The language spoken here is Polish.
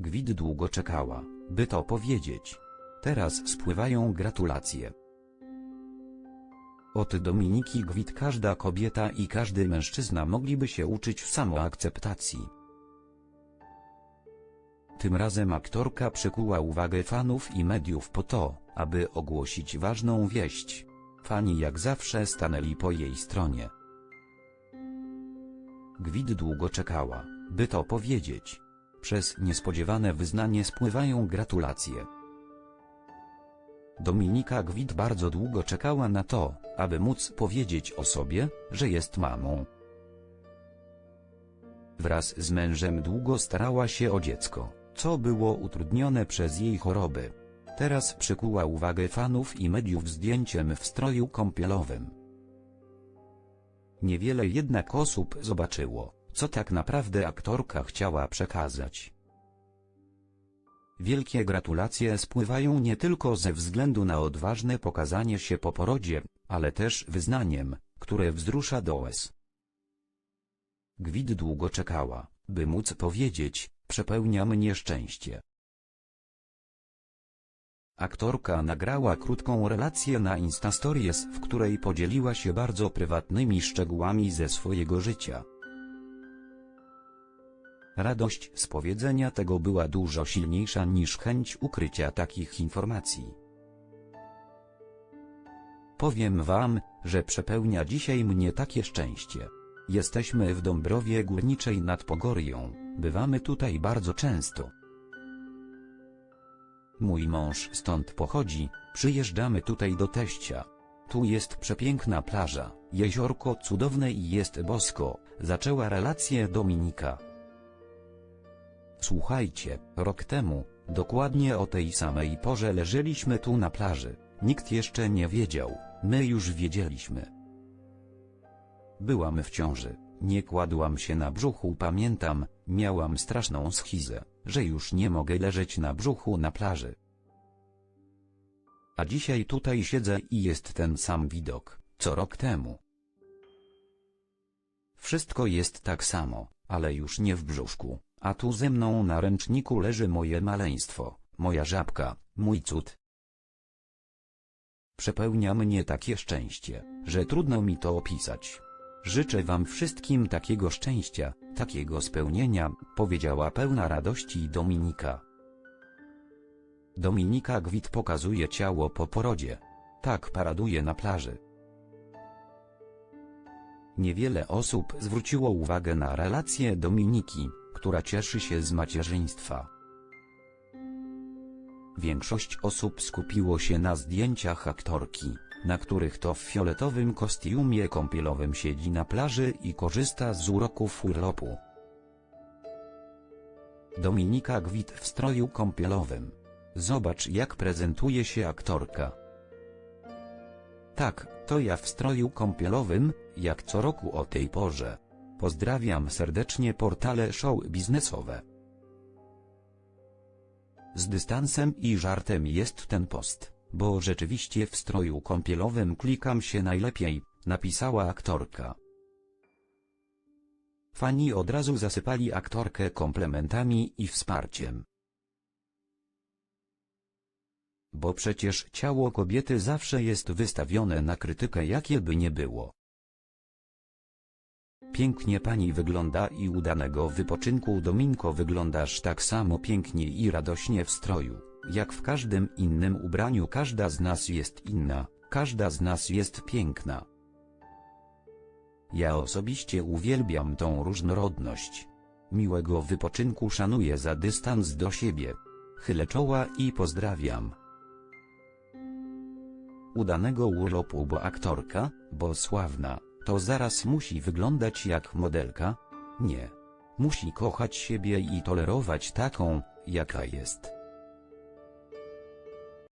Gwid długo czekała, by to powiedzieć. Teraz spływają gratulacje. Od Dominiki Gwid każda kobieta i każdy mężczyzna mogliby się uczyć samoakceptacji. Tym razem aktorka przykuła uwagę fanów i mediów po to, aby ogłosić ważną wieść. Fani jak zawsze stanęli po jej stronie. Gwid długo czekała, by to powiedzieć. Przez niespodziewane wyznanie spływają gratulacje. Dominika Gwid bardzo długo czekała na to, aby móc powiedzieć o sobie, że jest mamą. Wraz z mężem długo starała się o dziecko, co było utrudnione przez jej choroby. Teraz przykuła uwagę fanów i mediów zdjęciem w stroju kąpielowym. Niewiele jednak osób zobaczyło, co tak naprawdę aktorka chciała przekazać. Wielkie gratulacje spływają nie tylko ze względu na odważne pokazanie się po porodzie, ale też wyznaniem, które wzrusza do łez. Gwid długo czekała, by móc powiedzieć, przepełnia mnie szczęście. Aktorka nagrała krótką relację na Instastories, w której podzieliła się bardzo prywatnymi szczegółami ze swojego życia. Radość z powiedzenia tego była dużo silniejsza niż chęć ukrycia takich informacji. Powiem wam, że przepełnia dzisiaj mnie takie szczęście. Jesteśmy w Dąbrowie Górniczej nad Pogorią, bywamy tutaj bardzo często. Mój mąż stąd pochodzi, przyjeżdżamy tutaj do teścia. Tu jest przepiękna plaża, jeziorko cudowne i jest bosko, zaczęła relację Dominika. Słuchajcie, rok temu, dokładnie o tej samej porze leżeliśmy tu na plaży, nikt jeszcze nie wiedział, my już wiedzieliśmy. Byłam w ciąży, nie kładłam się na brzuchu pamiętam, miałam straszną schizę, że już nie mogę leżeć na brzuchu na plaży. A dzisiaj tutaj siedzę i jest ten sam widok, co rok temu. Wszystko jest tak samo, ale już nie w brzuszku, a tu ze mną na ręczniku leży moje maleństwo, moja żabka, mój cud. Przepełnia mnie takie szczęście, że trudno mi to opisać. Życzę wam wszystkim takiego szczęścia, takiego spełnienia, powiedziała pełna radości Dominika. Dominika Gwit pokazuje ciało po porodzie. Tak paraduje na plaży. Niewiele osób zwróciło uwagę na relację Dominiki, która cieszy się z macierzyństwa. Większość osób skupiło się na zdjęciach aktorki, na których to w fioletowym kostiumie kąpielowym siedzi na plaży i korzysta z uroków urlopu. Dominika Gwit w stroju kąpielowym. Zobacz jak prezentuje się aktorka. Tak, to ja w stroju kąpielowym, jak co roku o tej porze. Pozdrawiam serdecznie portale show biznesowe. Z dystansem i żartem jest ten post, bo rzeczywiście w stroju kąpielowym klikam się najlepiej, napisała aktorka. Fani od razu zasypali aktorkę komplementami i wsparciem. Bo przecież ciało kobiety zawsze jest wystawione na krytykę jakie by nie było. Pięknie pani wygląda i udanego wypoczynku Dominko wyglądasz tak samo pięknie i radośnie w stroju, jak w każdym innym ubraniu każda z nas jest inna, każda z nas jest piękna. Ja osobiście uwielbiam tą różnorodność. Miłego wypoczynku szanuję za dystans do siebie. Chylę czoła i pozdrawiam. Udanego urlopu bo aktorka, bo sławna, to zaraz musi wyglądać jak modelka? Nie. Musi kochać siebie i tolerować taką, jaka jest.